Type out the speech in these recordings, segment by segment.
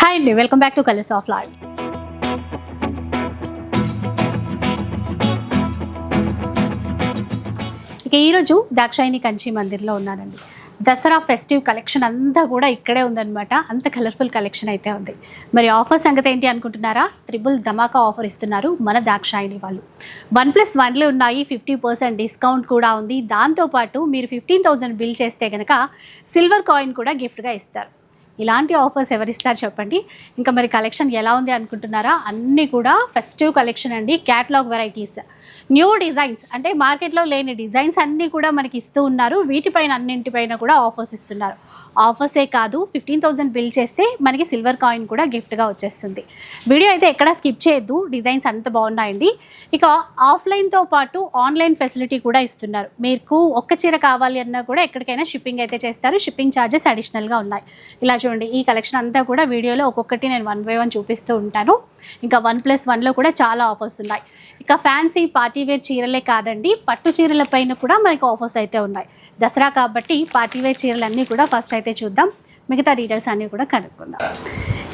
Hi అండి welcome back to colours of life ఇక ఈరోజు దాక్షాయిని కంచి మందిర్లో ఉన్నానండి దసరా ఫెస్టివ్ కలెక్షన్ అంతా కూడా ఇక్కడే ఉందన్నమాట. అంత కలర్ఫుల్ కలెక్షన్ అయితే ఉంది. మరి ఆఫర్ సంగతి ఏంటి అనుకుంటున్నారా? త్రిబుల్ ధమాకా ఆఫర్ ఇస్తున్నారు మన దాక్షాయిని వాళ్ళు. వన్ ప్లస్ వన్లు ఉన్నాయి ఫిఫ్టీ పర్సెంట్ డిస్కౌంట్ కూడా ఉంది. దాంతోపాటు మీరు ఫిఫ్టీన్ థౌసండ్ బిల్ చేస్తే కనుక సిల్వర్ కాయిన్ కూడా గిఫ్ట్గా ఇస్తారు. ఇలాంటి ఆఫర్స్ ఎవరిస్తారు చెప్పండి? ఇంకా మరి కలెక్షన్ ఎలా ఉంది అనుకుంటున్నారా? అన్నీ కూడా ఫెస్టివ్ కలెక్షన్ అండి క్యాటలాగ్ వెరైటీస్. న్యూ డిజైన్స్ అంటే మార్కెట్లో లేని డిజైన్స్ అన్నీ కూడా మనకి ఇస్తూ ఉన్నారు. వీటిపైన అన్నింటిపైన కూడా ఆఫర్స్ ఇస్తున్నారు. ఆఫర్సే కాదు ఫిఫ్టీన్ థౌసండ్ బిల్ చేస్తే మనకి సిల్వర్ కాయిన్ కూడా గిఫ్ట్గా వచ్చేస్తుంది. వీడియో అయితే ఎక్కడ స్కిప్ చేయొద్దు డిజైన్స్ అంత బాగున్నాయండి. ఇక ఆఫ్లైన్తో పాటు ఆన్లైన్ ఫెసిలిటీ కూడా ఇస్తున్నారు. మీకు ఒక్క చీర కావాలి అన్నా కూడా ఎక్కడికైనా షిప్పింగ్ అయితే చేస్తారు. షిప్పింగ్ ఛార్జెస్ అడిషనల్గా ఉన్నాయి. ఇలా చూడండి ఈ కలెక్షన్ అంతా కూడా వీడియోలో ఒక్కొక్కటి నేను వన్ బై వన్ చూపిస్తూ ఉంటాను. ఇంకా వన్ ప్లస్ వన్లో కూడా చాలా ఆఫర్స్ ఉన్నాయి. ఇక ఫ్యాన్సీ పార్టీ వేర్ చీరలే కాదండి పట్టు చీరల పైన కూడా మనకి ఆఫర్స్ అయితే ఉన్నాయి. దసరా కాబట్టి పార్టీ వేర్ చీరలన్నీ కూడా ఫస్ట్ అయితే చూద్దాం. మిగతా డీటెయిల్స్ అన్నీ కూడా కనుక్కుందాం.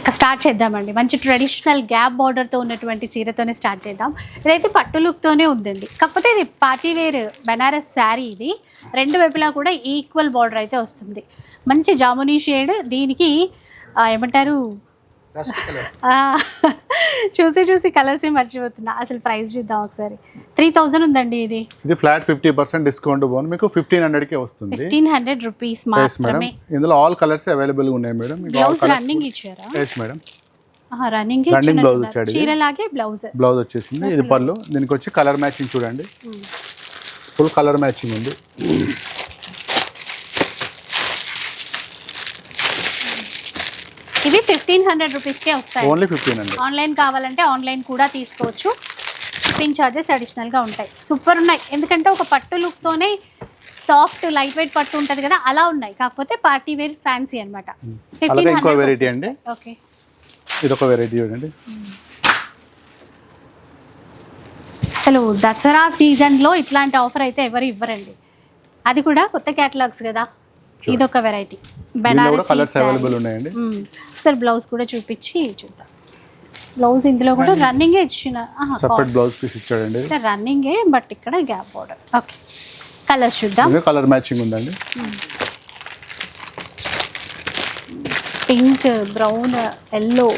ఇక స్టార్ట్ చేద్దామండి. మంచి ట్రెడిషనల్ గ్యాప్ బార్డర్తో ఉన్నటువంటి చీరతోనే స్టార్ట్ చేద్దాం. ఇదైతే పట్టు లుక్తోనే ఉందండి. కాకపోతే ఇది పార్టీ వేర్ బెనారస్ శారీ ఇది. రెండు వైపులా కూడా ఈక్వల్ బార్డర్ అయితే వస్తుంది. మంచి జామునీ షేడ్ దీనికి ఏమంటారు చూసి చూసి కలర్స్ మర్చిపోతున్నా. అసలు ప్రైస్ చూద్దాం ఒకసారి. త్రీ థౌజండ్ ఉందండి ఇది. ఇది ఫ్లాట్ ఫిఫ్టీ పర్సెంట్ డిస్కౌంట్ పోను. మీకు ఫిఫ్టీన్ హండ్రెడ్కి వస్తుంది. ఫిఫ్టీన్ హండ్రెడ్ రూపీస్ మాత్రమే. ఇందులో ఆల్ కలర్స్ అవైలబుల్ ఉన్నాయి మేడం బ్లౌజ్ రన్నింగ్ ఇచ్చారా? Yes madam running Running blouse వచ్చాడు ఇది. చీరలాగే బ్లౌజ్ బ్లౌజ్ వచ్చేసింది. ఇది పళ్ళు. దీనికి వచ్చి కలర్ మ్యాచింగ్ చూడండి. ఫుల్ కలర్ మ్యాచింగ్ ఉంది. ఇవి ఫిఫ్టీన్ హండ్రెడ్ రూపీస్కే వస్తాయి. Only fifteen hundred. ఆన్లైన్ కావాలంటే ఆన్లైన్ కూడా తీసుకోవచ్చు. షిప్పింగ్ ఛార్జెస్ అడిషనల్గా ఉంటాయి. సూపర్ ఉన్నాయి. ఎందుకంటే ఒక పట్టు లుక్తోనే సాఫ్ట్ లైట్ వెయిట్ పట్టు ఉంటుంది కదా అలా ఉన్నాయి. కాకపోతే పార్టీ వేర్ ఫ్యాన్సీ అనమాట ఇంకో వెరైటీ అండి. ఓకే ఇది ఒక వెరైటీ చూడండి అసలు దసరా సీజన్లో ఇట్లాంటి ఆఫర్ అయితే ఎవరు ఇవ్వరండి. అది కూడా కొత్త క్యాటలాగ్స్ కదా. ఇదొక వెరైటీ దీనిలో కూడా బెనారస్ కలర్స్ అవైలబుల్ ఉన్నాయండి. సరే బ్లౌజ్ కూడా చూపించి చూద్దాం. బ్లౌజ్ ఇందులో కూడా రన్నింగే ఇచ్చిన సపరేట్ బ్లౌజ్ పీస్ ఇచ్చాడండి. ఇది. రన్నింగే బట్ ఇక్కడ గ్యాప్ బోర్డర్ ఓకే కలర్స్ చూద్దాం. ఇది కలర్ మ్యాచింగ్ ఉందండి. పింక్ బ్రౌన్ ఎల్లో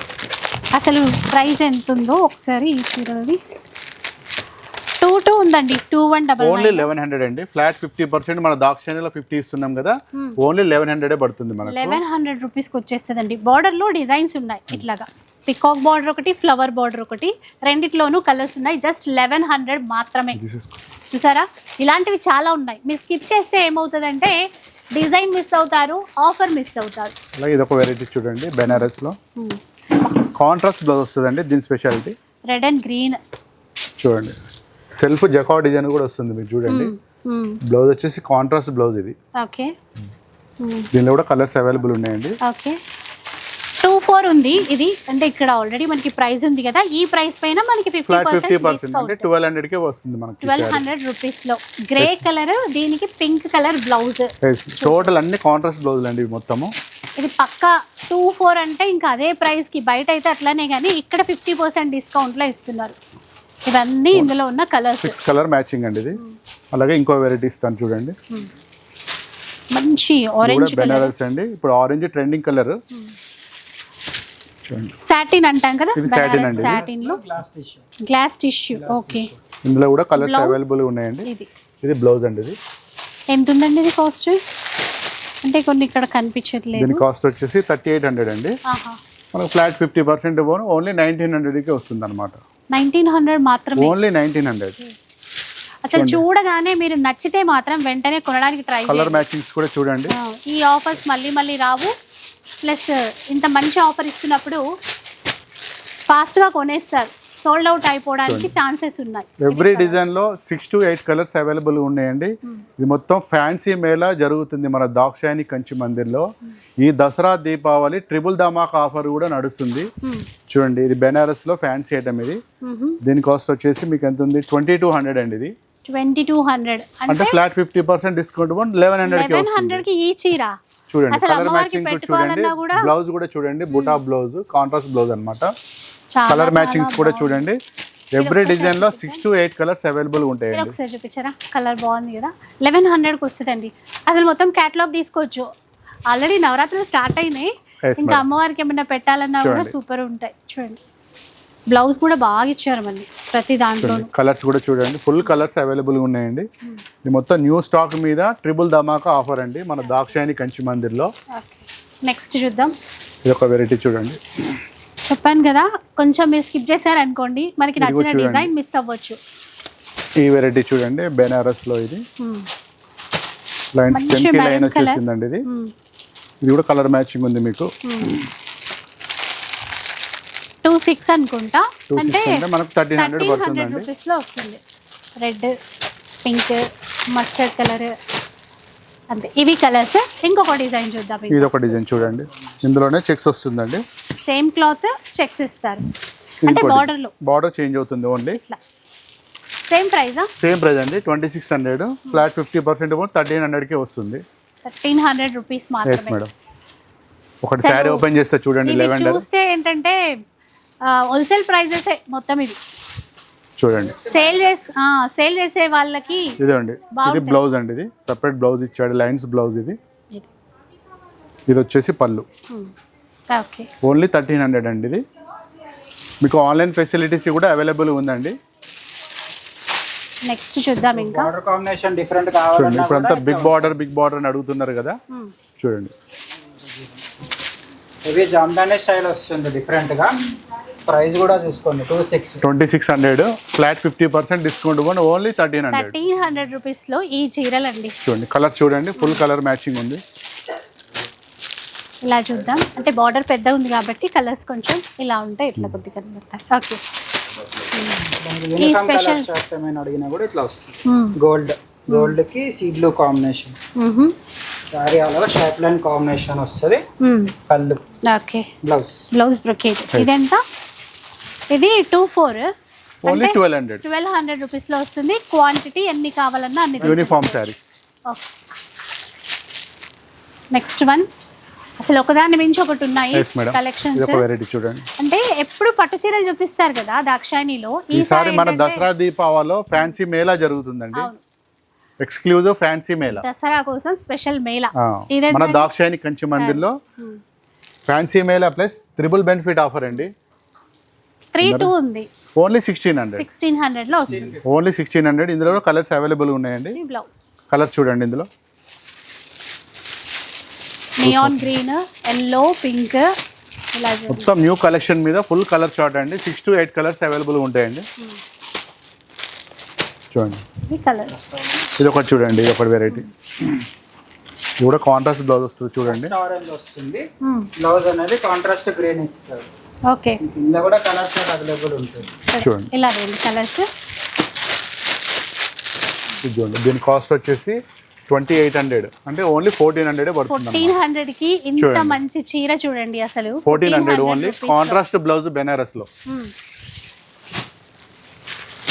అసలు ప్రైస్ ఎంత ఉందో ఒకసారి ఈ చీరది ఉందండి. Two one double only eleven hundred అండి. ఫ్లాట్ ఫిఫ్టీ పర్సెంట్ మన దాక్షాణిలో ఫిఫ్టీ ఇస్తున్నాం కదా. ఓన్లీ లెవెన్ హండ్రెడే పడుతుంది మనకు. లెవెన్ హండ్రెడ్ రూపీస్కి వచ్చేస్తుందండి. బార్డర్లో డిజైన్స్ ఉన్నాయి ఇట్లాగా. పికాక్ బార్డర్ ఒకటి ఫ్లవర్ బార్డర్ ఒకటి రెండిట్లోనూ కలర్స్ ఉన్నాయి. జస్ట్ లెవెన్ హండ్రెడ్ మాత్రమే. చూసారా? ఇలాంటివి చాలా ఉన్నాయి. మీరు స్కిప్ చేస్తే ఏమవుతుందంటే డిజైన్ మిస్ అవుతారు ఆఫర్ మిస్ అవుతారు. అలాగే ఇది ఒక వెరైటీ చూడండి బెనారస్లో కాంట్రాస్ట్ బ్లౌజ్ వస్తుందండి దీని స్పెషాలిటీ రెడ్ అండ్ గ్రీన్ చూడండి. సెల్ఫ్ జకా డిజైన్ కూడా వస్తుంది మీకు చూడండి. బ్లౌజ్ వచ్చేసి కాంట్రాస్ట్ బ్లౌజ్ ఇది. ఓకే. దీనిలో కూడా కలర్స్ అవైలబుల్ ఉన్నాయండి. ఓకే. టూ ఫోర్ ఉంది ఇది. అంటే ఇక్కడ ఆల్రెడీ మనకి ప్రైస్ ఉంది కదా. ఈ ప్రైస్ పైన మనకి ఫిఫ్టీ పర్సెంట్ అంటే ట్వెల్వ్ హండ్రెడ్కే వస్తుంది మనకి ట్వెల్వ్ హండ్రెడ్ రూపీస్లో గ్రే కలర్ దీనికి పింక్ కలర్ బ్లౌజ్ టోటల్ అన్ని కాంట్రాస్ట్ బ్లౌజులు అండి మొత్తము. ఇది పక్క టూ ఫోర్ అంటే ఇంకా అదే ప్రైస్కి బయట అయితే అట్లానే కానీ ఇక్కడ ఫిఫ్టీ పర్సెంట్ డిస్కౌంట్లో ఇస్తున్నారు. ఇవన్నీ ఇందులో ఉన్న కలర్స్ సిక్స్ కలర్ మ్యాచింగ్ అండి ఇది. అలాగే ఇంకో వెరైటీ ఇస్తాను చూడండి. మంచి ఇది కూడా ఆరెంజ్ బెనారస్ అండి. ఇప్పుడు ఆరెంజ్ ట్రెండింగ్ కలర్ చూడండి. సాటిన్ అంటాం కదా satin అండి. సాటిన్లో గ్లాస్ టిష్యూ ఓకే ఇందులో కూడా కలర్స్? అవైలబుల్ ఉన్నాయండి. ఇది. ఇది బ్లౌజ్ అండి ఇది. ఎంత ఉందండి ఇది కాస్ట్ అంటే కొన్ని ఇక్కడ కనిపించట్లేదు. దీని కాస్ట్ వచ్చేసి థర్టీ ఎయిట్ హండ్రెడ్ అండి. ఆహా. మనకు ఫ్లాట్ ఫిఫ్టీ పర్సెంట్ పోను ఓన్లీ నైన్టీన్ హండ్రెడ్కి వస్తుంది అనమాట నైన్టీన్ హండ్రెడ్ మాత్రమే. Only nineteen hundred. అసలు చూడగానే మీరు నచ్చితే మాత్రం వెంటనే కొనడానికి ట్రై కలర్ మ్యాచింగ్స్ కూడా చూడండి. ఈ ఆఫర్స్ మళ్ళీ మళ్ళీ రావు. ప్లస్ ఇంత మంచి ఆఫర్ ఇస్తున్నప్పుడు ఫాస్ట్గా కొనేస్తారు. సోల్డ్ అవుట్ అయిపోవడానికి ఛాన్సెస్ ఉన్నాయి. ఎవ్రీ డిజైన్లో six to eight colours available ఉన్నాయండి. ఇది మొత్తం ఫ్యాన్సీ మేళా జరుగుతుంది మన దాక్షాయని కంచి మందిర్లో. ఈ దసరా దీపావళి ట్రిపుల్ ధమాక్ ఆఫర్ కూడా నడుస్తుంది. చూడండి ఇది బెనారస్లో ఫ్యాన్సీ ఐటమ్ ఇది దీని కాస్ట్ వచ్చేసి మీకు ఎంత ఉంది? ట్వంటీ టూ హండ్రెడ్ అండి ఇది. ట్వంటీ టూ హండ్రెడ్ అంటే flat fifty percent discount eleven హండ్రెడ్కి లెవెన్ వస్తుంది. హండ్రెడ్కి ఈ చీర. చూడండి కలర్ మ్యాచింగ్ చూడండి బ్లౌజ్ కూడా చూడండి బుటా బ్లౌజ్ కాంట్రాస్ట్ బ్లౌజ్ అన్నమాట. చాలా కలర్ మ్యాచింగ్స్ కూడా చూడండి. ఎవ్రీ డిజైన్లో six to eight colours available ఇది ఉంటాయండి ఒకసారి చూపించారా? కలర్ బాగుంది కదా. లెవెన్ హండ్రెడ్కి వస్తుందండి. అసలు మొత్తం క్యాటలాగ్ తీసుకోవచ్చు. ఆల్రెడీ నవరాత్రులు స్టార్ట్ అయినాయి. ఇంకా అమ్మవారికి ఏమైనా పెట్టాలన్నా కూడా. సూపర్ ఉంటాయి. చూడండి. బ్లౌజ్ కూడా బాగా ఇచ్చారు మళ్ళీ ప్రతి దాంట్లో కలర్స్ కూడా చూడండి. ఫుల్ కలర్స్ అవైలబుల్ ఉన్నాయండి. ఇది మొత్తం న్యూ స్టాక్ మీద ట్రిపుల్ ధమాకా ఆఫర్ అండి మన దాక్షాయని కంచి మందిర్లో. నెక్స్ట్ చూద్దాం. ఇది ఒక వెరైటీ చూడండి. చెప్పాను కదా కొంచెం మీరు స్కిప్ చేశారనుకోండి మనకి ఇదిగో నచ్చిన. డిజైన్ మిస్ అవ్వచ్చు. ఈ వెరైటీ చూడండి బెనారస్లో ఇది. Hmm. లైన్స్ మంచి టెన్కి లైన్. వచ్చేసిందండి ఇది. Hmm. ఇది కూడా కలర్ మ్యాచింగ్ ఉంది మీకు. టూ సిక్స్ అనుకుంటా. అంటే మనకు థర్టీన్ హండ్రెడ్ థర్టీన్ హండ్రెడ్ పడుతుందండి. రూపీస్లో వస్తుంది. రెడ్ పింక్ మస్టర్డ్ కలర్ అంతే. ఇవి కలర్స్. ఇంకొక డిజైన్ చూద్దాం ఇది ఒక డిజైన్ చూడండి. ఇందులోనే చెక్స్ వస్తుందండి. సేమ్ క్లాత్ చెక్స్ ఇస్తారు. ఇది అంటే border లో. బార్డర్ చేంజ్ అవుతుంది ఓన్లీ. ఇట్లా. సేమ్ ప్రైజా? సేమ్ ప్రైస్ అండి. Twenty six hundred. Flat fifty percent thirteen హండ్రెడ్కి వస్తుంది. థర్టీన్ హండ్రెడ్ రూపీస్ మాత్రమే. మేడం ఒకటి శారీ ఓపెన్ చేస్తే చూడండి చూస్తే ఏంటంటే హోల్సేల్ ప్రైజెస్ మొత్తం ఇవి. చూడండి. సేల్ చేసి సేల్ చేసే వాళ్ళకి ఇదే అండి ఇది. బ్లౌజ్ అండి ఇది. సపరేట్ బ్లౌజ్ ఇచ్చాడు. లైన్స్ బ్లౌజ్ ఇది. ఇది వచ్చేసి పళ్ళు. ఓకే ఓన్లీ థర్టీన్ హండ్రెడ్ అండి ఇది. మీకు ఆన్లైన్ ఫెసిలిటీస్ కూడా అవైలబుల్ ఉందండి. నెక్స్ట్ చూద్దాం ఇంకా. బార్డర్ కాంబినేషన్ డిఫరెంట్ చూడండి. ఇప్పుడంతా బిగ్ బార్డర్ బిగ్ బార్డర్ అని అడుగుతున్నారు కదా. Hmm. చూడండి. ఇవి జామ్దాని స్టైల్ వస్తుంది డిఫరెంట్గా. ప్రైస్ కూడా చూసుకోండి. Two six twenty six hundred. Flat fifty percent discount కూడా only thirteen hundred thirteen hundred రూపీస్లో ఈ చీరలండి. చూడండి కలర్ చూడండి ఫుల్ కలర్ మ్యాచింగ్ ఉంది. ఇలా చూద్దాం. అంటే బార్డర్ పెద్దగా ఉంది కాబట్టి కలర్స్ కొంచెం ఇలా ఉంటాయి ఇట్లా కొద్దిగా కనబడతాయి. ఓకే కలర్ షర్ట్ ఏమైనా అడిగినా కూడా ఇట్లా వస్తుంది. గోల్డ్ గోల్డ్కి సీ బ్లూ కాంబినేషన్ అలాగా షర్ట్ లైన్ కాంబినేషన్ వస్తుంది. పళ్ళు ఓకే బ్లౌజ్ బ్లౌజ్ బ్రొకేట్ ఇదెంత? ఇది two four. Only twelve hundred twelve hundred రూపీస్లో వస్తుంది. క్వాంటిటీ ఎన్ని కావాలన్నా అన్ని యూనిఫామ్ శారీస్ నెక్స్ట్ వన్ అసలు ఒకదాని మించి ఒకటి ఉన్నాయి కలెక్షన్స్ చూడండి. అంటే ఎప్పుడు పట్టు చీరలు చూపిస్తారు కదా దాక్షాయినిలో ఈసారి మన దసరా దీపావళిలో ఫ్యాన్సీ మేళా జరుగుతుందండి. Exclusive fancy Mela. దసరా కోసం స్పెషల్ మేళా. మన దాక్షాయని కంచి మందిర్లో fancy Mela plus triple benefit offer అండి. త్రీ టూ ఉంది. ఓన్లీ సిక్స్టీన్ హండ్రెడ్ సిక్స్టీన్ హండ్రెడ్లో వస్తుంది. ఓన్లీ సిక్స్టీన్ హండ్రెడ్ ఇందులో కలర్స్ అవైలబుల్ ఉన్నాయండి. బ్లౌజ్ కలర్ చూడండి ఇందులో. Neon green yellow pink. మొత్తం న్యూ కలెక్షన్ మీద ఫుల్ కలర్ చార్ట్ అండి. Six to eight colours available ఉంటాయండి. చూడండి. ఇది ఒకటి చూడండి. ఇది ఒకటి వెరైటీ ఇది కూడా కాంట్రాస్ట్ బ్లౌజ్ వస్తుంది చూడండి. బ్లౌజ్ అనేది కాంట్రాస్ట్ గ్రీన్ ఇస్తారు ఓకే. కింద కూడా కలర్ షర్ట్ అవైలబుల్ ఉంటుంది చూడండి. ఇలా రెండు కలర్స్. ఇది చూడండి. దీని కాస్ట్ వచ్చేసి ట్వంటీ ఎయిట్ హండ్రెడ్. అంటే ఓన్లీ ఫోర్టీన్ హండ్రెడ్ ఫోర్టీన్ హండ్రెడ్కి ఇంత. మంచి చీర చూడండి అసలు. Fourteen hundred only. Contrast blouse బెనారస్లో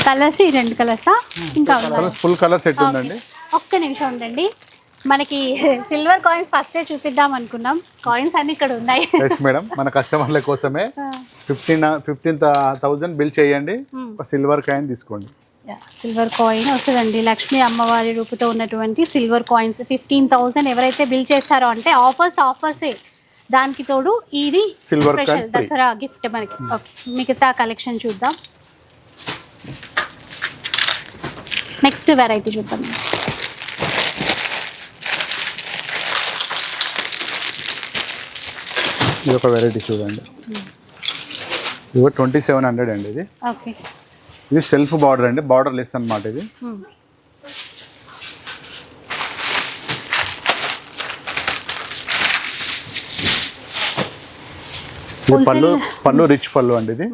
colours ఈ రెండు కలర్సా? ఇంకా కలర్స్. ఫుల్ కలర్ సెట్ ఉందండి. ఒక్క నిమిషం ఉండండి. మనకి సిల్వర్ కాయిన్స్ ఫస్టే చూపిద్దాం అనుకున్నాం. కాయిన్స్ అన్ని ఇక్కడ ఉన్నాయి. ఎస్ మేడం మన కస్టమర్ల కోసమే ఫిఫ్టీన్ ఫిఫ్టీన్ థౌజండ్ బిల్ చేయండి. ఒక సిల్వర్ కాయిన్ తీసుకోండి. సిల్వర్ కాయిన్ వస్తుందండి. లక్ష్మీ అమ్మవారి రూపుతో ఉన్నటువంటి సిల్వర్ కాయిన్స్. ఫిఫ్టీన్ థౌసండ్ ఎవరైతే బిల్ చేస్తారో అంటే ఆఫర్స్ ఆఫర్సే. దానికి తోడు ఇది స్పెషల్ free. దసరా గిఫ్ట్ మనకి. ఓకే మిగతా కలెక్షన్ చూద్దాం. నెక్స్ట్ వెరైటీ చూద్దాం. ఇది ఒక వెరైటీ చూడండి ఇది ట్వంటీ సెవెన్ హండ్రెడ్ అండి ఇది. ఇది సెల్ఫ్ బార్డర్ అండి బార్డర్ లెస్ అన్నమాట ఇది. ఇది పళ్ళు పళ్ళు రిచ్ పళ్ళు అండి ఇది.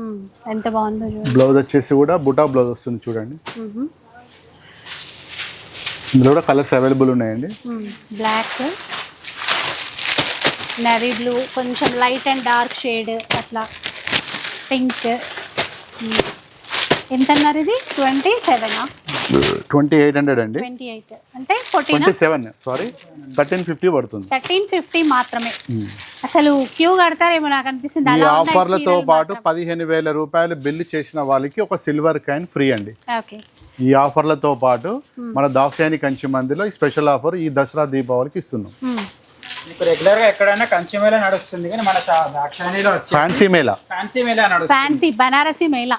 ఎంత బాగుందో చూడండి బ్లౌజ్ వచ్చేసి కూడా బుటా బ్లౌజ్ వస్తుంది చూడండి. ఇందులో కూడా కలర్స్ అవైలబుల్ ఉన్నాయండి. బ్లాక్ నవీ బ్లూ కొంచెం లైట్ అండ్ డార్క్ షేడ్ అట్లా పింక్. ఎంత అన్నారు ఇది? ట్వంటీ సెవెనా? ట్వంటీ ఎయిట్ హండ్రెడ్ అండి. Twenty eight. అంటే fourteen? Seven sorry. Thirteen fifty పడుతుంది. థర్టీన్ ఫిఫ్టీ మాత్రమే. అసలు క్యూ కడతారేమో నాకు అనిపిస్తుంది ఈ ఆఫర్లతో పాటు. పదిహేను వేల రూపాయలు బిల్లు చేసిన వాళ్ళకి ఒక సిల్వర్ కాయిన్ ఫ్రీ అండి. ఓకే. ఈ ఆఫర్లతో పాటు మన దాక్షాయని కంచి మందిలో ఈ స్పెషల్ ఆఫర్ ఈ దసరా దీపావళికి ఇస్తున్నాం. మీకు రెగ్యులర్గా ఎక్కడైనా కంచి మేళ నడుస్తుంది కానీ మన ఫ్యాన్సీ మేళా. ఫ్యాన్సీ మేళ నడుస్తుంది. ఫ్యాన్సీ బనారసి మేళ.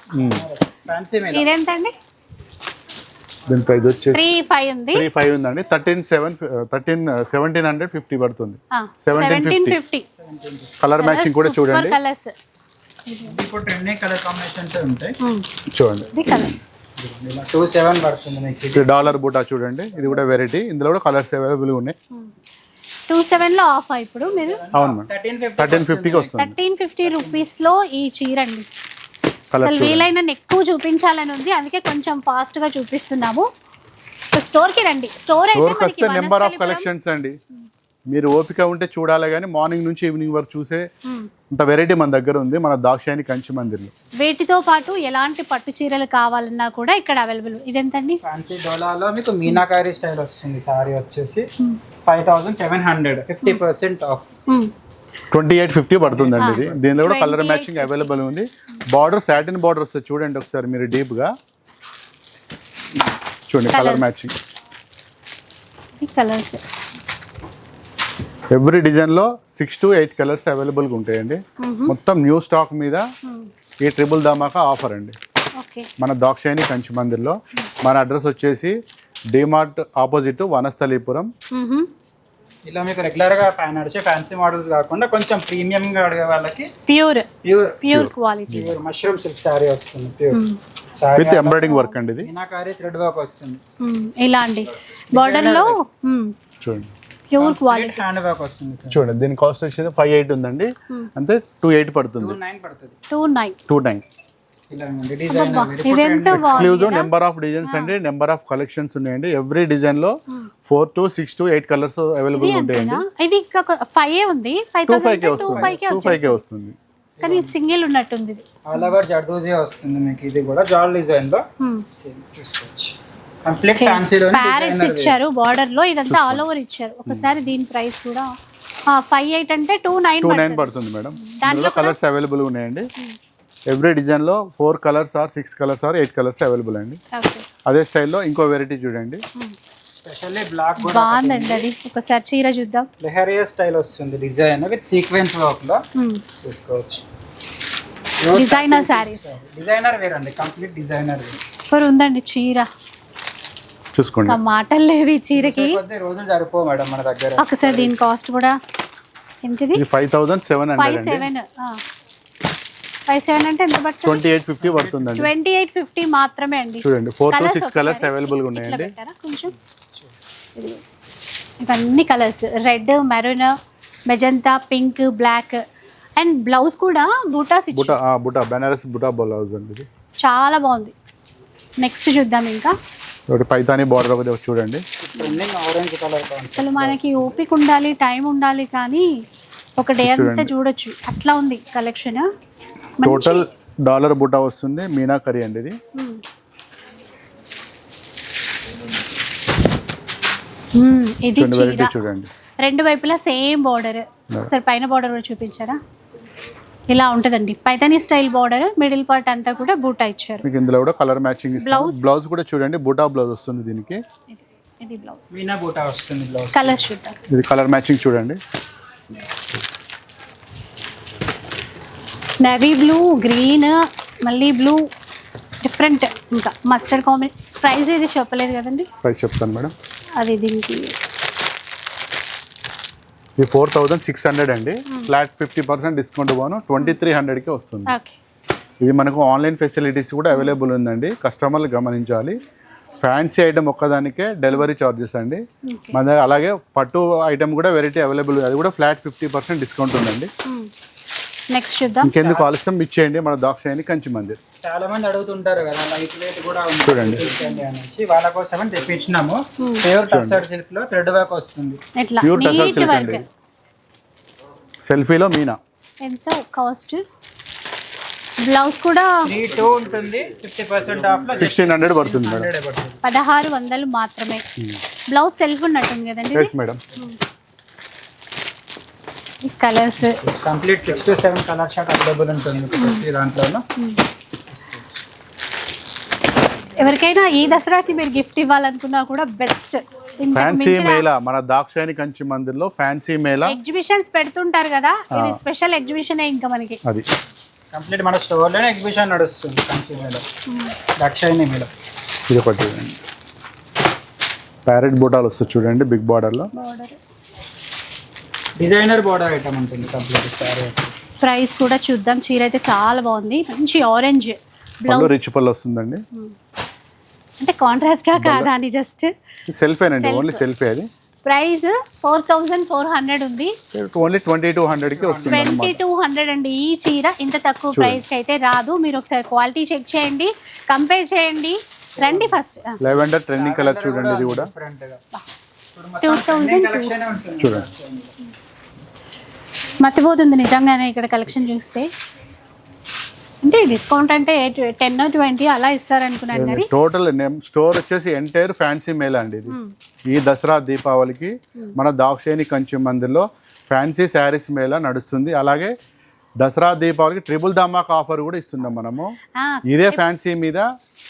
ఫ్యాన్సీ మేళ. ఇదెంతండి? దీని ప్రైస్ వచ్చేసి త్రీ ఫైవ్ ఉంది. త్రీ ఫైవ్ ఉందండి. Thirteen seven thirteen seventeen hundred fifty పడుతుంది. సెవెంటీన్ 1750. ఫిఫ్టీ కలర్ మ్యాచింగ్ కూడా చూడండి. కలర్స్ ఇప్పుడు ట్రెండింగ్ కలర్ కాంబినేషన్స్ ఉంటాయి చూడండి. టూ సెవెన్ పడుతుంది డాలర్ బూటా చూడండి. ఇది కూడా వెరైటీ ఇందులో కూడా కలర్స్ అవైలబుల్ ఉన్నాయి. టూ సెవెన్లో ఆఫ్ ఇప్పుడు మీరు? అవును థర్టీన్ ఫిఫ్టీ థర్టీన్ ఫిఫ్టీకి వస్తుంది. థర్టీన్ ఫిఫ్టీ రూపీస్లో ఈ చీర అండి అసలు వీలైన ఎక్కువ చూపించాలని ఉంది. అందుకే కొంచెం ఫాస్ట్గా చూపిస్తున్నాము. స్టోర్కి రండి. స్టోర్ అయితే నెంబర్ ఆఫ్ కలెక్షన్స్ అండి. మీరు ఓపిక ఉంటే చూడాలి కానీ మార్నింగ్ నుంచి ఈవినింగ్ వరకు చూసే. అంత వెరైటీ మన దగ్గర ఉంది మన దాక్షాయని కంచి మందిర్లో. వీటితో పాటు ఎలాంటి పట్టు చీరలు కావాలన్నా కూడా ఇక్కడ అవైలబుల్. ఇదెంతండి? ఫ్యాన్సీ డోలాలో మీకు మీనాకారి స్టైల్ వస్తుంది సారీ వచ్చేసి. Five thousand seven hundred fifty percent off. Twenty eight fifty పడుతుందండి ఇది. దీనిలో కూడా కలర్ మ్యాచింగ్ అవైలబుల్ ఉంది. బార్డర్ సాటిన్ బార్డర్ వస్తుంది చూడండి ఒకసారి మీరు డీప్గా చూడండి కలర్. మ్యాచింగ్ ఈ కలర్స్ ఎవ్రీ డిజైన్లో సిక్స్ టు ఎయిట్ కలర్స్ అవైలబుల్గా ఉంటాయండి. మొత్తం న్యూ స్టాక్ మీద ఈ ట్రిపుల్ ధమాకా ఆఫర్ అండి. ఓకే. మన దాక్షాయని కంచి మందిర్లో మన అడ్రస్ వచ్చేసి డిమార్ట్ ఆపోజిట్ వనస్థలీపురం ఇలా మీకు రెగ్యులర్గా ఫ్యాన్ నడిచే ఫ్యాన్సీ మోడల్స్ కాకుండా కొంచెం ప్రీమియం గా అడిగే వాళ్ళకి pure pure pure quality pure mushroom silk sari వస్తుంది ప్యూర్ విత్ ఎంబ్రాయిడింగ్ వర్క్ అండి ఇది. మీనాకారి థ్రెడ్ వర్క్ వస్తుంది. ఇలా అండి. బార్డర్లో చూడండి. ప్యూర్ క్వాలిటీ హ్యాండ్ వర్క్ వస్తుంది సార్ చూడండి దీని కాస్ట్ వచ్చేది ఫైవ్ ఎయిట్ ఉందండి. అంతే టూ ఎయిట్ పడుతుంది. టూ నైన్ పడుతుంది. Two nine two nine exclusive number of designs అండి నెంబర్ ఆఫ్ కలెక్షన్స్ ఉన్నాయండి. ఎవ్రీ డిజైన్లో four to six to eight colours available ఉంటాయండి. ఇది ఫైవ్ ఉంది? ఫైవ్ టూ ఫైవ్ కే వస్తుంది. టూ ఫైవ్ కే వస్తుంది. కానీ సింగిల్ ఉన్నట్టుంది ఆల్ ఓవర్ జర్దోజీ వస్తుంది మీకు. ఇది కూడా జాల్ డిజైన్లో. సేమ్ చూసుకోవచ్చు. ప్యారెట్స్ ఇచ్చారు బార్డర్లో ఇదంతా ఆల్ ఓవర్ ఇచ్చారు. ఒకసారి దీని ప్రైస్ కూడా ఫైవ్ ఎయిట్ అంటే టూ నైన్ టూ నైన్ పడుతుంది. మేడం. ఇందులో కలర్స్ అవైలబుల్ ఉన్నాయండి. ఎవ్రీ డిజైన్లో four colours or six colours or eight colours available అండి. ఓకే అదే స్టైల్లో ఇంకో వెరైటీ చూడండి. స్పెషల్లీ బ్లాక్ కూడా బాగుందండి అది. ఒకసారి చీర చూద్దాం. లెహరియా స్టైల్ వస్తుంది డిజైన్ విత్ సీక్వెన్స్ వర్క్లో చూసుకోవచ్చు. డిజైనర్ శారీస్ డిజైనర్ వేర్ అండి కంప్లీట్ డిజైనర్ వేర్ ఉందండి చీర. చూసుకోండి. మాటలు లేవు ఈ చీరకి. రోజులు సరిపో మేడం మన దగ్గర. ఒకసారి దీని కాస్ట్ కూడా ఎంతది? ఇది five thousand seven five seven five seven అంటే ఎంత పడుతుంది? ట్వంటీ ఎయిట్ ఫిఫ్టీ పడుతుందండి. ట్వంటీ ఎయిట్ ఫిఫ్టీ మాత్రమే అండి. చూడండి ఫోర్ టు సిక్స్ కలర్స్ అవైలబుల్గా ఇట్లా ఉన్నాయండి కొంచెం. ఇవన్నీ colours red maroon magenta pink black and blouse కూడా బూటాస్ ఇచ్చి బుటా ఆ, బుటా బెనారస్ బుటా బ్లౌజ్ అండి చాలా బాగుంది. నెక్స్ట్ చూద్దాం ఇంకా. ఒకటి పైతాని బార్డర్ ఒకటి చూడండి. అసలు మనకి ఓపిక ఉండాలి టైం ఉండాలి కానీ ఒక డే అంతా చూడొచ్చు. అట్లా ఉంది కలెక్షన్ టోటల్ డాలర్ బుటా వస్తుంది మీనా కర్రీ అండి ఇది. ఇది చూడండి. రెండు వైపులా సేమ్ బార్డర్ ఒకసారి పైన బార్డర్ కూడా చూపించారా? ఇలా ఉంటుందండి. Paithani style border middle part అంతా కూడా బూటా ఇచ్చారు. మీకు ఇందులో కూడా కలర్ మ్యాచింగ్ ఇస్తాం బ్లౌజ్ కూడా చూడండి బుటా బ్లౌజ్ వస్తుంది దీనికి. ఇది- ఇది బ్లౌజ్ మీనా బూటా వస్తుంది బ్లౌజ్ కలర్స్ చూద్దాం. ఇది కలర్ మ్యాచింగ్ చూడండి. నేవీ బ్లూ గ్రీన్ మళ్ళీ బ్లూ డిఫరెంట్ ఇంకా. మస్టర్డ్ కాంబినే ప్రైస్ ఇది చెప్పలేదు కదండి? ప్రైస్ చెప్తాను మేడం. అది దీనికి ఇది ఫోర్ థౌజండ్ సిక్స్ హండ్రెడ్ అండి. ఫ్లాట్ ఫిఫ్టీ పర్సెంట్ డిస్కౌంట్ పోను. ట్వంటీ త్రీ హండ్రెడ్కి వస్తుంది. ఇది మనకు ఆన్లైన్ ఫెసిలిటీస్ కూడా అవైలబుల్ ఉందండి. కస్టమర్లు గమనించాలి. ఫ్యాన్సీ ఐటమ్ ఒక్కదానికే డెలివరీ చార్జెస్ అండి. మన దగ్గర అలాగే పట్టు ఐటమ్ కూడా వెరైటీ అవైలబుల్ అది కూడా ఫ్లాట్ ఫిఫ్టీ పర్సెంట్ డిస్కౌంట్ ఉందండి. నెక్స్ట్ చూద్దాం. ఇంకెందుకు ఆలస్యం? ఇచ్చేయండి మన దాక్షాయని కంచి మందిర్. చాలా మంది అడుగుతుంటారు కదా లైట్ వెయిట్ కూడా ఉంది చూడండి. అనేసి. వాళ్ళ కోసం తెప్పించినాము. ప్యూర్ టస్టర్ సిల్క్లో థ్రెడ్ వర్క్ వస్తుంది. Pure neat silk work. అండి. సెల్ఫీలో మీనా? ఎంత కాస్ట్? బ్లౌజ్ కూడా టూ ఉంటుంది ఫిఫ్టీ పర్సెంట్ ఆఫ్లో సిక్స్టీన్ హండ్రెడ్ పడుతుంది మేడం. పదహారు వందలు మాత్రమే. బ్లౌజ్ సెల్ఫ్ ఉన్నట్టుంది కదండి madam colours. Complete six to seven colour chart available ఉంటుంది ప్రతి దాంట్లోనూ. ఎవరికైనా ఈ దసరాకి మీరు గిఫ్ట్ ఇవ్వాలనుకున్నా కూడా బెస్ట్. ఫ్యాన్సీ మేళ మన దాక్షాయని కంచి మందిర్లో ఫ్యాన్సీ మేళ. ఎగ్జిబిషన్స్ పెడుతుంటారు కదా ఇది స్పెషల్ ఎగ్జిబిషన్ ఇంకా మనకి? అది. కంప్లీట్ మన స్టోర్లోనే ఎగ్జిబిషన్ నడుస్తుంది కంచి మీద దక్షిణి మీద ఇది ఒకటి ప్యారెట్ బూటాలు వస్తుంది చూడండి బిగ్ బార్డర్లో బార్డర్ డిజైనర్ బోర్డర్ ఐటమ్ ఉంటుంది కంప్లీట్ సారీ ప్రైస్ కూడా చూద్దాం. చీర అయితే చాలా బాగుంది. మంచి ఆరెంజ్ పళ్ళు బ్లౌజ్. రిచ్ పళ్ళు వస్తుందండి. అంటే కాంట్రాస్టా కాదా అని జస్ట్ సెల్ఫేనండి ఓన్లీ సెల్ఫే అది. Price four thousand four hundred ఉంది. ఓన్లీ ట్వంటీ టూ వస్తుంది ట్వంటీ టూ హండ్రెడ్ అండి ఈ చీర. ఇంత తక్కువ ప్రైస్కి అయితే రాదు. మీరు ఒకసారి క్వాలిటీ చెక్ చేయండి. కంపేర్ చేయండి. రండి ఫస్ట్. లెవెండర్ ట్రెండింగ్ కలర్ చూడండి ఇది కూడా. టూ థౌజండ్ ఉంటుంది. చూడండి. మర్చిపోతుంది నిజంగానే ఇక్కడ కలెక్షన్ చూస్తే. అంటే డిస్కౌంట్ అంటే టెన్ ట్వంటీ అలా ఇస్తారనుకున్నాను కానీ టోటల్ స్టోర్ వచ్చేసి ఎంటైర్ ఫ్యాన్సీ మేళ అండి ఇది. ఈ దసరా దీపావళికి మన దాక్షాయని కంచి మందిర్లో ఫ్యాన్సీ శారీస్ మేళ నడుస్తుంది. అలాగే దసరా దీపావళికి ట్రిపుల్ ధమాక్ ఆఫర్ కూడా ఇస్తున్నాం మనము. ఇదే ఫ్యాన్సీ మీద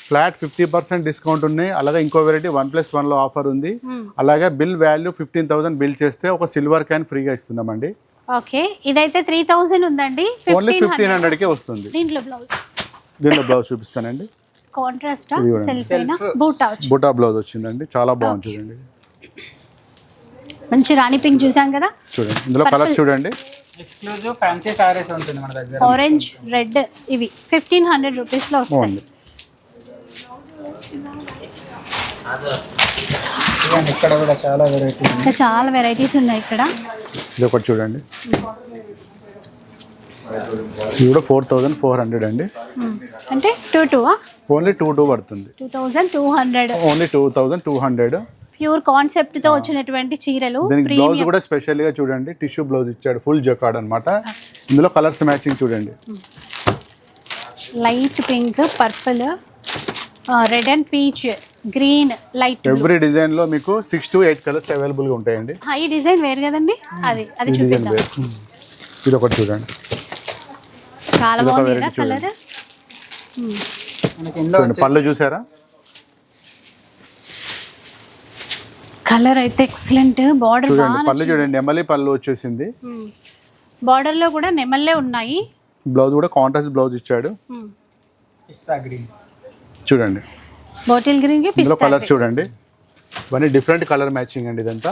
ఫ్లాట్ ఫిఫ్టీ పర్సెంట్ డిస్కౌంట్ ఉన్నాయి. అలాగే ఇంకో వెరైటీ వన్ ప్లస్ వన్లో ఆఫర్ ఉంది. అలాగే bill value fifteen thousand bill చేస్తే ఒక సిల్వర్ క్యాన్ ఫ్రీగా ఇస్తున్నామండి. ఓకే ఇదైతే త్రీ థౌజండ్ ఉందండి. ఓన్లీ ఫిఫ్టీన్ ఫిఫ్టీన్ హండ్రెడ్కే వస్తుంది. దీంట్లో బ్లౌజ్ దీనిలో బ్లౌజ్ చూపిస్తానండి. కాంట్రాస్ట్. సెల్ఫ్ అయినా బూట్ బుటా బ్లౌజ్ వచ్చిందండి. చాలా బాగుంది చూడండి. మంచి రాణి పింక్ చూసాం కదా? చూడండి. ఇందులో కలర్స్ చూడండి. ఎక్స్క్లూజివ్ ఫ్యాన్సీ సారీస్ ఉంటుంది మన దగ్గర. ఆరెంజ్ రెడ్ ఇవి. ఫిఫ్టీన్ హండ్రెడ్ రూపీస్లో వస్తాయి. బాగుంది. చూడండి ఇక్కడ కూడా చాలా వెరైటీ ఇంకా చాలా వెరైటీస్ ఉన్నాయి ఇక్కడ. ఇది ఒకటి చూడండి. ఇది కూడా ఫోర్ థౌజండ్ ఫోర్ హండ్రెడ్ అండి. అంటే two two only two two పడుతుంది. Two thousand two hundred. Only two thousand two hundred. Pure కాన్సెప్ట్తో వచ్చినటువంటి చీరలు దీనికి బ్లౌజ్ కూడా స్పెషల్గా చూడండి. టిష్యూ బ్లౌజ్ ఇచ్చాడు ఫుల్ జకాడ్ అన్నమాట. ఇందులో కలర్స్ మ్యాచింగ్ చూడండి. Light pink purple red and peach. Green light every డిజైన్లో మీకు సిక్స్ టు ఎయిట్ కలర్స్ అవైలబుల్గా ఉంటాయండి. ఈ డిజైన్ వేరు కదండి? అది అది చూపిద్దాం. వేరు. ఇది ఒకటి చూడండి. చాలా బాగుంది కదా కలర్ చూడండి. పళ్ళు చూసారా? కలర్ అయితే ఎక్సలెంట్ బార్డర్ చూడండి పళ్ళు చూడండి ఎమ్మెల్యే పళ్ళు వచ్చేసింది. బార్డర్లో కూడా నెమల్లే ఉన్నాయి. బ్లౌజ్ కూడా కాంట్రాస్ట్ బ్లౌజ్ ఇచ్చాడు. చూడండి. బాటిల్ గ్రీన్కి ఇందులో పిస్తా కలర్స్ చూడండి. ఇవన్నీ డిఫరెంట్ కలర్ మ్యాచింగ్ అండి ఇదంతా.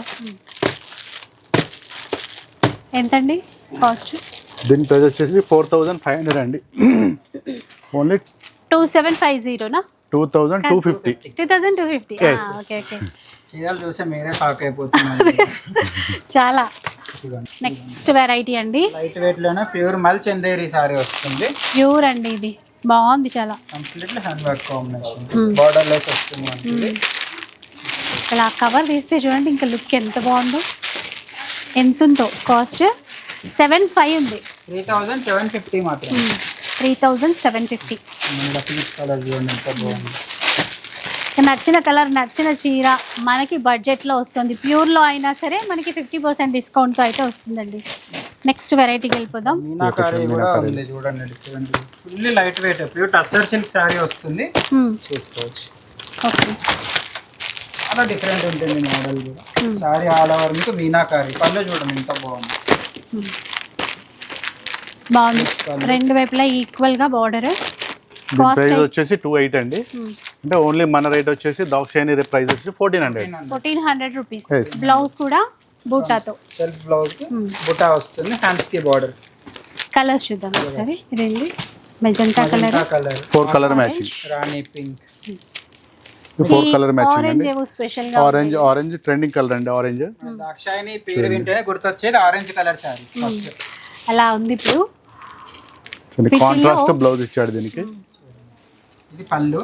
ఎంతండి కాస్ట్? దీని ప్రైస్ వచ్చేసి ఫోర్ థౌజండ్ ఫైవ్ హండ్రెడ్ అండి. Only two seven five జీరోనా two thousand two fifty two thousand two fifty. Okay okay చీరలు చూస్తే మీరే షాక్ అయిపోతున్నారు. చాలా. నెక్స్ట్ వెరైటీ అండి. లైట్ వెయిట్లోనే ప్యూర్ మల్ చందేరి సారీ వస్తుంది. ప్యూర్ అండి ఇది. బాగుంది చాలా. Completely hand work combination borderless వస్తుంది మనకి. అసలు ఆ కవర్ తీస్తే చూడండి ఇంకా లుక్ ఎంత బాగుందో. ఎంత ఉందో. కాస్ట్ సెవెన్ ఫైవ్ ఉంది త్రీ థౌజండ్ సెవెన్ ఫిఫ్టీ మాత్రం three thousand seven fifty peach colour చూడండి ఎంత బాగుంది. నచ్చిన కలర్ నచ్చిన చీర మనకి బడ్జెట్లో వస్తుంది. ప్యూర్లో అయినా సరే మనకి ఫిఫ్టీ పర్సెంట్ డిస్కౌంట్తో అయితే వస్తుందండి. నెక్స్ట్ వెరైటీకి వెళ్ళిపోదాం. మీనాకారి కూడా ఉంది చూడండి fully light weight pure tussar silk sari వస్తుంది. చూసుకోవచ్చు. ఓకే చాలా డిఫరెంట్ ఉంటుంది మోడల్ కూడా. సారీ ఆల్ ఓవర్ మీకు మీనాకారి పళ్ళు చూడండి ఎంత బాగుంది. బాగుంది. రెండు వైపులా ఈక్వల్గా బార్డర్ ప్రైస్ వచ్చేసి టూ ఎయిట్ అండి. అంటే ఓన్లీ మన రేట్ వచ్చేసి దాక్షాయని ప్రైస్ వచ్చేసి fourteen hundred fourteen hundred rupees blouse కూడా బూటాతో. సెల్ఫ్ బ్లౌజ్ బుటా వస్తుంది హ్యాండ్స్కి బార్డర్ కలర్స్ చూద్దాం ఒకసారి. ఇదేంటి magenta colour colour four colour matching rani pink four colour matching orange ఏవో స్పెషల్గా ఆరెంజ్ ఆరెంజ్ ట్రెండింగ్ కలర్ అండి ఆరెంజ్ దాక్షాయిని పేరు వింటేనే గుర్తొచ్చేది ఆరెంజ్ కలర్ సారీ ఫస్ట్ అలా ఉంది ఇప్పుడు. కాంట్రాస్ట్ బ్లౌజ్ ఇచ్చాడు దీనికి. ఇది పళ్ళు.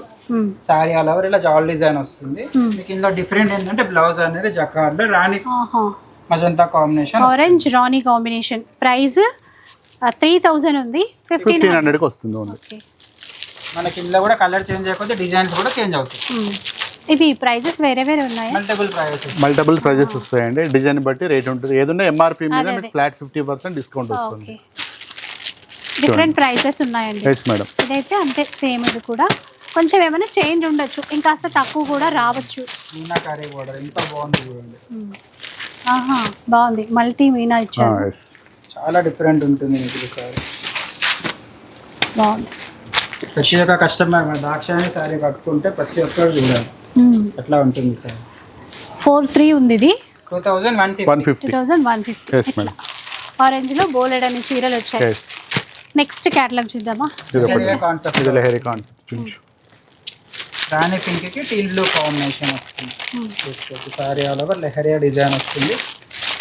సారీ ఆల్ ఓవర్ ఇలా జాల్ డిజైన్ వస్తుంది. మీకు ఇందులో డిఫరెంట్ ఏంటంటే బ్లౌజ్ అనేది జకార్డ్ రాణి ఆహా. Magenta combination orange rani combination price three thousand ఉంది. ఫిఫ్టీన్ హండ్రెడ్కి వస్తుంది ఓకే మనకి ఇందులో కూడా కలర్ చేంజ్ అయిపోతే డిజైన్స్ కూడా చేంజ్ అవుతాయి. మ్మ్. ఇవి ప్రైజెస్ వేరే వేరే ఉన్నాయా? మల్టిపుల్ ప్రైజెస్ మల్టిపుల్ ప్రైజెస్ వస్తాయండి. డిజైన్ బట్టి రేట్ ఉంటుంది. ఏదన్నా ఎంఆర్పి మీద మీకు ఫ్లాట్ ఫిఫ్టీ పర్సెంట్ డిస్కౌంట్ వస్తుంది. ఓకే డిఫరెంట్ ప్రైసెస్ ఉన్నాయండి. ఎస్ మేడం ఇదైతే అంతే సేమ్ ఇది కూడా. కొంచెం ఏమైనా చేంజ్ ఉండొచ్చు. ఇంకాస్త తక్కువ కూడా రావచ్చు. మీనాకారి బోర్డర్ ఎంత బాగుంది చూడండి. ఆహా బాగుంది. మల్టీ మీనా ఇచ్చారు. చాలా డిఫరెంట్ ఉంటుంది మీకు సారీ బాగుంది. ప్రతి ఒక్క కస్టమర్ మన దాక్షాయణి సారీ కట్టుకుంటే ప్రతి ఒక్కరు చూడాలి. ఎట్లా ఉంటుంది సార్? ఫోర్ త్రీ ఉంది ఇది. Two thousand one fifty thousand one fifty ఆరెంజ్లో బోలెడ్ అని చీరలు వచ్చాయి. నెక్స్ట్ క్యాటలాగ్ చూద్దామా? కాన్సెప్ట్ కాన్సెప్ట్ రాణి పింక్కి టీల్ బ్లూ కాంబినేషన్ వస్తుంది. చూసుకోవచ్చు sari all over lehariya design వస్తుంది.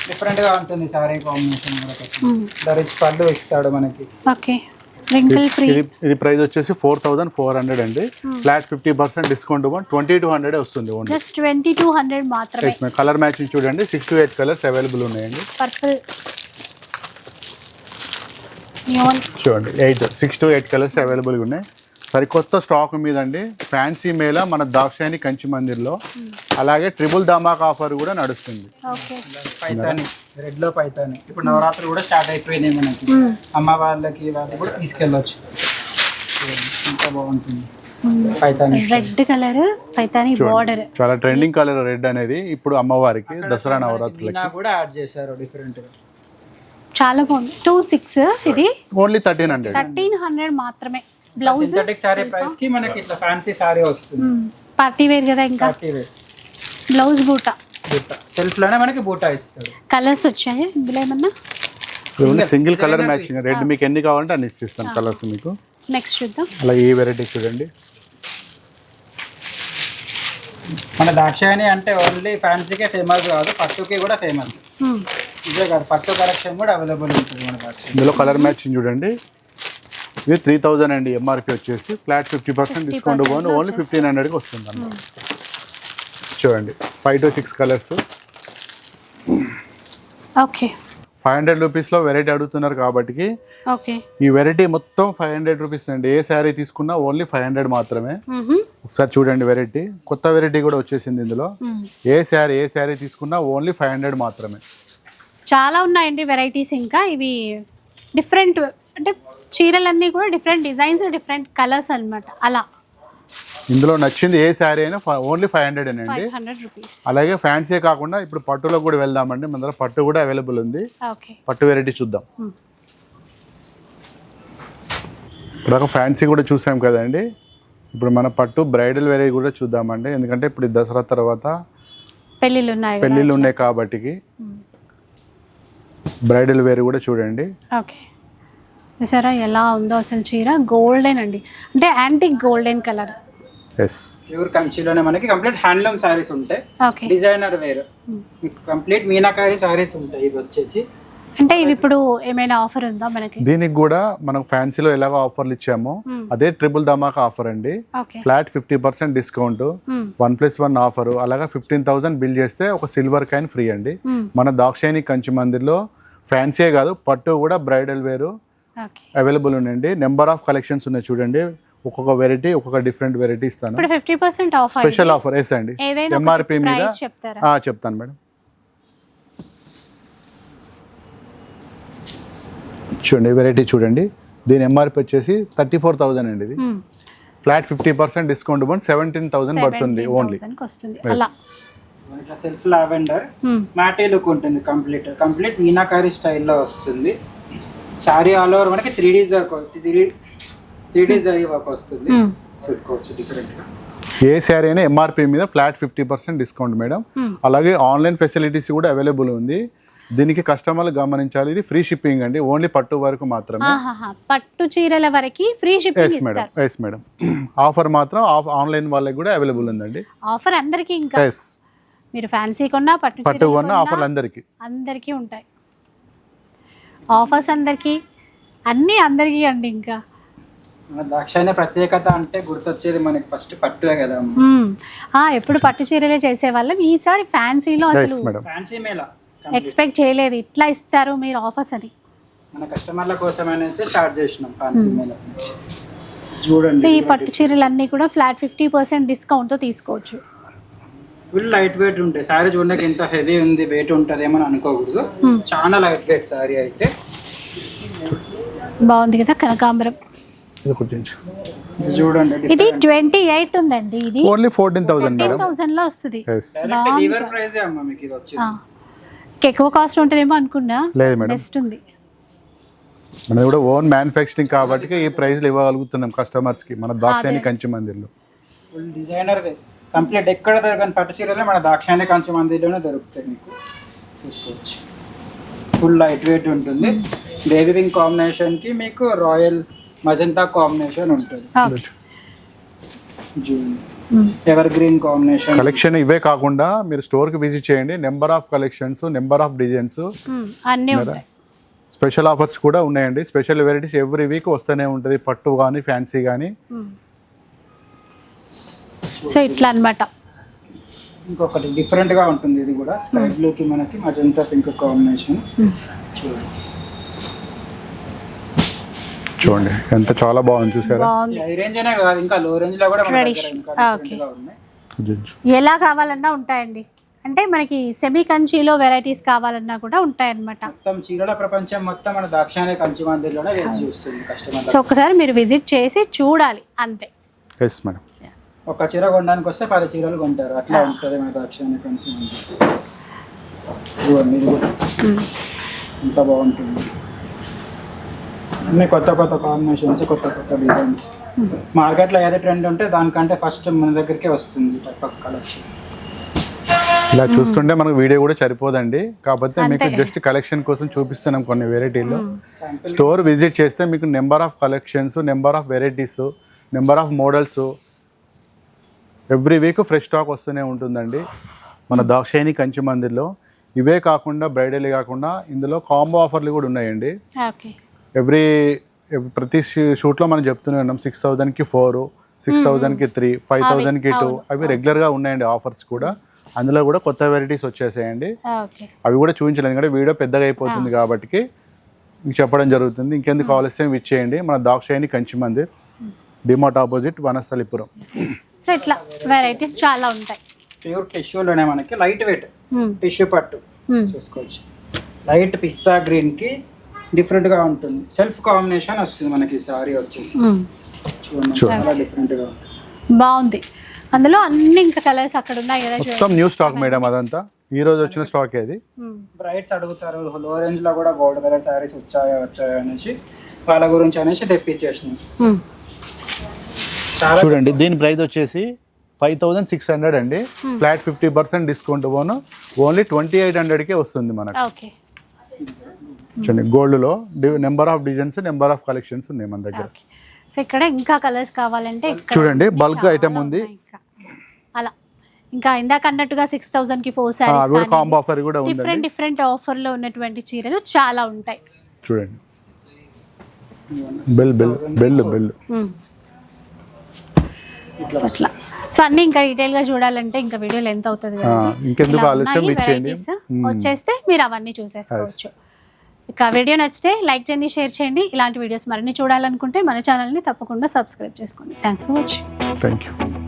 డిఫరెంట్గా ఉంటుంది సారీ కాంబినేషన్ కూడా రిచ్ పళ్ళు ఇస్తాడు మనకి. ఓకే రింకిల్ ఫ్రీ ఇది ఇది ప్రైస్ వచ్చేసి ఫోర్ థౌసండ్ ఫోర్ హండ్రెడ్ అండి. Flat fifty percent discount twenty two hundred వస్తుంది జస్ట్ ట్వంటీ టూ హండ్రెడ్ మాత్రమే. కలర్ మ్యాచింగ్ చూడండి. Six to eight colours available ఉన్నాయండి. పర్పుల్ నియోన్ చూడండి. Eight six to eight colours అవైలబుల్గా ఉన్నాయి. సరికొత్త స్టాక్ మీద అండి ఫ్యాన్సీ మేళ మన దాక్షాయని కంచి మందిర్లో. అలాగే ట్రిపుల్ ధమాక్ ఆఫర్ కూడా నడుస్తుంది. ఓకే. పైతాని రెడ్లో పైతాని. ఇప్పుడు నవరాత్రులు కూడా స్టార్ట్ అయిపోయినాయి మనకి. అమ్మ వాళ్ళకి వాళ్ళు కూడా తీసుకెళ్ళొచ్చు. ఎంత బాగుంటుంది. Paithani red colour Paithani border. చాలా ట్రెండింగ్ కలర్ రెడ్ అనేది ఇప్పుడు అమ్మవారికి దసరా నవరాత్రులకి. కూడా యాడ్ చేశారు డిఫరెంట్గా చాలా బాగుంది. టూ సిక్స్ ఇది. Only thirteen hundred. Thirteen hundred మాత్రమే. బ్లౌజ్? సింథటిక్ సారీ ప్రైస్కి మనకి ఇట్లా ఫ్యాన్సీ సారీ వస్తుంది. పార్టీ వేర్ కదా ఇంకా? థర్టీ వేర్ బ్లౌజ్ బూట? బూటా. సెల్ఫ్లోనే మనకి బూటా ఇస్తాడు కలర్స్ వచ్చాయి? ఇందులో ఏమన్నా? సింగిల్ కలర్ మ్యాచింగ్ రెడ్ మీకు ఎన్ని కావాలంటే అన్ని ఇచ్చిస్తాను కలర్స్ మీకు. నెక్స్ట్ చూద్దాం. అలాగే ఈ వెరైటీ చూడండి. మన దాక్షాయణి అంటే ఓన్లీ ఫ్యాన్సీకే ఫేమస్ కాదు పట్టుకి కూడా ఫేమస్ Hmm. ఇదే కాదు పట్టు కలెక్షన్ కూడా అవైలబుల్ ఉంటుంది మన దాక్షాయణి ఇందులో కలర్ మ్యాచింగ్ చూడండి. ఇది త్రీ థౌజండ్ అండి ఎంఆర్పి వచ్చేసి ఫ్లాట్ ఫిఫ్టీ పర్సెంట్ డిస్కౌంట్ పోను ఓన్లీ ఫిఫ్టీన్ హండ్రెడ్కి వస్తుంది అన్నమాట చూడండి. Five to six colours okay five hundred రూపీస్లో వెరైటీ అడుగుతున్నారు కాబట్టి ఓకే ఈ వెరైటీ మొత్తం ఫైవ్ హండ్రెడ్ రూపీస్ అండి. ఏ శారీ తీసుకున్నా ఓన్లీ ఫైవ్ హండ్రెడ్ మాత్రమే. మ్మ్హమ్. ఒకసారి చూడండి వెరైటీ కొత్త వెరైటీ కూడా వచ్చేసింది ఇందులో. మ్మ్. ఏ శారీ ఏ శారీ తీసుకున్నా ఓన్లీ ఫైవ్ హండ్రెడ్ మాత్రమే. చాలా ఉన్నాయండి వెరైటీస్ ఇంకా. ఇవి డిఫరెంట్ అంటే చీరలన్నీ కూడా డిఫరెంట్ డిజైన్స్ డిఫరెంట్ కలర్స్ అన్నమాట. అలా. ఇందులో నచ్చింది ఏ శారీ అయినా ఓన్లీ ఫైవ్ హండ్రెడ్ అండి అలాగే ఫ్యాన్సీ కాకుండా ఇప్పుడు పట్టులో కూడా వెళ్దామండి. మన దగ్గర పట్టు కూడా అవైలబుల్ ఉంది. పట్టు వెరైటీ చూద్దాం. Hmm. ఇప్పుడు ఒక ఫ్యాన్సీ కూడా చూసాం కదండి. ఇప్పుడు మన పట్టు బ్రైడల్ వెరైటీ కూడా చూద్దామండి. ఎందుకంటే ఇప్పుడు దసరా తర్వాత పెళ్ళిళ్ళు ఉన్నాయి పెళ్ళిళ్ళు ఉన్నాయి కాబట్టి బ్రైడల్ వేర్ కూడా చూడండి. ఓకే. చూసారా ఎలా ఉందో అసలు చీర? గోల్డెన్ అండి. అంటే antique golden colour yes pure కంచిలోనే మనకి కంప్లీట్ హ్యాండ్లూమ్ సారీస్ ఉంటాయి. Designer wear. మీకు కంప్లీట్ మీనాకారి సారీస్ ఉంటాయి ఇవి వచ్చేసి. అంటే ఇవి ఇప్పుడు ఏమైనా ఆఫర్ ఉందా మనకి? దీనికి కూడా మనం ఫ్యాన్సీలో ఎలాగ ఆఫర్లు ఇచ్చామో అదే ట్రిపుల్ ధమాకా ఆఫర్ అండి. Okay flat fifty percent discount one plus one offer అలాగా ఫిఫ్టీన్ థౌసండ్ బిల్ చేస్తే ఒక సిల్వర్ కాయిన్ ఫ్రీ అండి. మన దాక్షాయని కంచి మందిర్లో ఫ్యాన్సీయే కాదు పట్టు కూడా బ్రైడల్ వేరు. అవైలబుల్ ఉన్నాయండి నెంబర్ ఆఫ్ కలెక్షన్స్ ఉన్నాయి చూడండి. ఒక్కొక్క వెరైటీ ఒక్కొక్క డిఫరెంట్ వెరైటీ ఇస్తాను. Fifty percent off special offer yes అండి. ఎంఆర్పి మీద చెప్తాను మేడం. చూడండి వెరైటీ చూడండి. దీని ఎంఆర్పి వచ్చేసి థర్టీ ఫోర్ థౌజండ్ అండి ఇది. ఫ్లాట్ ఫిఫ్టీ పర్సెంట్ డిస్కౌంట్ పడి సెవెంటీన్ థౌసండ్ పడుతుంది ఓన్లీ 17,000 కి వస్తుంది. అలా. ఇట్లా సెల్ఫ్ లావెండర్. మ్యాటే లుక్ ఉంటుంది కంప్లీట్ కంప్లీట్ మీనాకారి స్టైల్లో వస్తుంది. సారీ ఆల్ ఓవర్ మనకి three Ds three three Ds అయ్యి వర్క్ వస్తుంది. Hmm. చూసుకోవచ్చు డిఫరెంట్గా ఏ శారీ అయినా ఎంఆర్పి మీద flat fifty percent discount madam. Hmm. అలాగే ఆన్లైన్ ఫెసిలిటీస్ కూడా అవైలబుల్ ఉంది. దీనికి కస్టమర్లు గమనించాలి. ఇది ఫ్రీ షిప్పింగ్ అండి. ఓన్లీ పట్టు వరకు మాత్రమే. పట్టు చీరల వరకు ఫ్రీ షిప్పింగ్ ఎస్ మేడం ఇస్తారు. ఎస్ మేడం ఆఫర్ మాత్రం ఆఫ్ ఆన్లైన్ వాళ్ళకి కూడా అవైలబుల్ ఉందండి. ఆఫర్ అందరికీ ఇంకా. ఎస్ మీరు ఫ్యాన్సీ కొన్నా పట్టు పట్టు కొన్నా ఆఫర్లు అందరికీ. అందరికీ ఉంటాయి. ఆఫర్స్ అందరికీ అన్నీ అందరికీ అండి ఇంకా. దాక్షాయణ ప్రత్యేకత అంటే గుర్తొచ్చేది మనకి ఫస్ట్ పట్టువే కదా ఎప్పుడు పట్టు చీరలే చేసేవాళ్ళం. ఈసారి ఫ్యాన్సీలో అసలు ఫ్యాన్సీ మేళ. ఎక్స్పెక్ట్ చేయలేదు. ఇట్లా ఇస్తారు మీరు ఆఫర్స్ అని. మన కస్టమర్ల కోసం అనేసి స్టార్ట్ చేసినాం ఫ్యాన్సీ మేళ చూడండి ఈ పట్టు చీరలన్నీ కూడా ఫ్లాట్ ఫిఫ్టీ పర్సెంట్ డిస్కౌంట్తో తీసుకోవచ్చు. ఫుల్ లైట్ వెయిట్ ఉంటాయి సారీ చూడడానికి ఎంత హెవీ ఉంది వెయిట్ ఉంటుందేమో అని అనుకోకూడదు. చాలా లైట్ వెయిట్ సారీ అయితే. బాగుంది కదా కనకాంబరం ఇది కుట్టించు ఇది చూడండి ఇది ట్వంటీ ఎయిట్ ఉందండి ఇది. ఓన్లీ ఫోర్టీన్ థౌసండ్ థౌసండ్లో వస్తుంది. ఎస్ డైరెక్ట్ లీవర్ ప్రైస్ అమ్మా మీకు ఇది వచ్చేసి? ఆ. ఎక్కువ కాస్ట్ ఉంటుందేమో అనుకున్నా. లేదు మేడం. బెస్ట్ ఉంది. మనది కూడా ఓన్ మ్యానుఫ్యాక్చరింగ్ కాబట్టి ఈ ప్రైస్లు ఇవ్వగలుగుతున్నాం కస్టమర్స్కి మన దాక్షాయని కంచి మందిర్లో. ఫుల్ డిజైనర్ కంప్లీట్ ఎక్కడ దొరకని పట్టు చీరలే మన దాక్షాయణి కంచె మందిలోనే దొరుకుతాయి మీకు. చూసుకోవచ్చు. ఫుల్ లైట్ వెయిట్ ఉంటుంది. బేబీ పింక్ కాంబినేషన్కి మీకు రాయల్ మజంతా కాంబినేషన్ ఉంటుంది. June. Evergreen combination collection ఇవే కాకుండా మీరు స్టోర్కి విజిట్ చేయండి. Number of collections number of designs అన్నీ ఉంటాయి. స్పెషల్ ఆఫర్స్ కూడా ఉన్నాయండి. స్పెషల్ వెరైటీస్ ఎవ్రీ వీక్ వస్తూనే ఉంటుంది. పట్టు కానీ ఫ్యాన్సీ కానీ. సో ఇట్లా అన్నమాట ఇంకొకటి డిఫరెంట్గా ఉంటుంది ఇది కూడా. స్కై బ్లూ కి మనకి మజంతా పింక్ కాంబినేషన్. చూడండి. చూడండి ఎంత చాలా బాగుంది చూసారా? బాగుంది. హై రేంజ్ అనే కాదు ఇంకా లో రేంజ్లో కూడా. ఎలా కావాలన్నా ఉంటాయండి. అంటే మనకి సెమీ కంచిలో వెరైటీస్ కావాలన్నా కూడా ఉంటాయన్నమాట. మొత్తం చీరల ప్రపంచం మొత్తం మన దాక్షాయణి కంచి మందిర్లోనే చూస్తుంది కస్టమర్ సో ఒకసారి మీరు విజిట్ చేసి చూడాలి అంతే. ఎస్ మేడం ఒక చీర కొనడానికి వస్తే పది చీరలు కొంటారు. అట్లా ఉంటుంది మన కూడా. ఉమ్. ఎంత బాగుంటుంది. అన్ని కొత్త కొత్త కాంబినేషన్స్ కొత్త కొత్త డిజైన్స్ మార్కెట్లో ఏదో ట్రెండ్ ఉంటే దానికంటే ఫస్ట్ మన దగ్గరికే వస్తుంది టైప్ ఆఫ్ కలెక్షన్ ఇలా చూస్తుంటే మనకు వీడియో కూడా సరిపోదండి. కాకపోతే మీకు. జస్ట్ కలెక్షన్ కోసం చూపిస్తున్నాం కొన్ని వెరైటీలు స్టోర్ విజిట్ చేస్తే మీకు number of collections number of varieties number of models every week fresh stock వస్తూనే ఉంటుందండి. మన దాక్షాయిని కంచి మందిర్లో. ఇవే కాకుండా బ్రైడల్ కాకుండా ఇందులో కాంబో ఆఫర్లు కూడా ఉన్నాయండి. ఎవ్రీ ప్రతి షూట్లో మనం చెప్తూనే ఉన్నాం సిక్స్ థౌజండ్కి ఫోర్ సిక్స్ థౌజండ్కి త్రీ ఫైవ్ థౌజండ్కి టూ అవి రెగ్యులర్గా ఉన్నాయండి ఆఫర్స్ కూడా. అందులో కూడా కొత్త వెరైటీస్ వచ్చేసాయండి. అవి కూడా చూపించలేదు ఎందుకంటే వీడియో పెద్దగా అయిపోతుంది కాబట్టి మీకు చెప్పడం జరుగుతుంది. ఇంకెందుకు ఆలస్యం ఇచ్చేయండి మన Dakshayini Kanchi Mandir DMart opposite Vanasthalipuram. So ఇట్లా వెరైటీస్ చాలా ఉంటాయి. ప్యూర్ టిష్యూలోనే మనకి లైట్ వెయిట్ టిష్యూ పట్టు చూసుకోవచ్చు. లైట్ పిస్తా గ్రీన్కి డిఫరెంట్గా ఉంటుంది. సెల్ఫ్ కాంబినేషన్ వస్తుంది మనకి సారీ వచ్చేసి. చూడండి చాలా డిఫరెంట్గా ఉంటుంది. బాగుంది. అందులో అన్ని ఇంకా కలర్స్ అక్కడ ఉన్నాయి కదా మొత్తం న్యూ స్టాక్ మేడం అదంతా. ఈ రోజు వచ్చిన స్టాక్ ఉమ్, బ్రైట్స్ అడుగుతారు లో రేంజ్లో కూడా గోల్డ్ కలర్ సారీస్ వచ్చాయా వచ్చాయా అనేసి వాళ్ళ గురించి అనేసి తెప్పించేసినాం. చూడండి దీని ప్రైస్ వచ్చేసి ఫైవ్ థౌజండ్ సిక్స్ హండ్రెడ్ అండి. ఫ్లాట్ ఫిఫ్టీ పర్సెంట్ డిస్కౌంట్ పోను ఓన్లీ ట్వంటీ ఎయిట్ హండ్రెడ్కే వస్తుంది మనకు. చూడండి గోల్డ్లో number of designs number of collections ఉన్నాయి మన దగ్గర. సో ఇక్కడ ఇంకా కలర్స్ కావాలంటే చూడండి, ఉంది, చాలా item ఉంది. అలా. ఇంకా ఇందాక అన్నట్టుగా సిక్స్ థౌసండ్కి ఫోర్ సారీస్ కాంబో ఆఫర్ కూడా డిఫరెంట్ ఉందండి. డిఫరెంట్ ఆఫర్లో ఉన్నటువంటి చీరలు చాలా ఉంటాయి. చూడండి. Bell bell bell bell. ఉమ్. సో అట్లా. సో అన్ని ఇంకా డీటెయిల్గా చూడాలంటే ఇంకా వీడియో లెంత్ అవుతుంది ఇంకెందుకు ఆలస్యం? ఇచ్చేయండి. వచ్చేస్తే మీరు అవన్నీ చూసేసుకోవచ్చు. ఇక వీడియో నచ్చితే లైక్ చేయండి షేర్ చేయండి. ఇలాంటి వీడియోస్ మరిన్ని చూడాలనుకుంటే మన ఛానల్ని తప్పకుండా సబ్స్క్రైబ్ చేసుకోండి. Thanks for watching thank you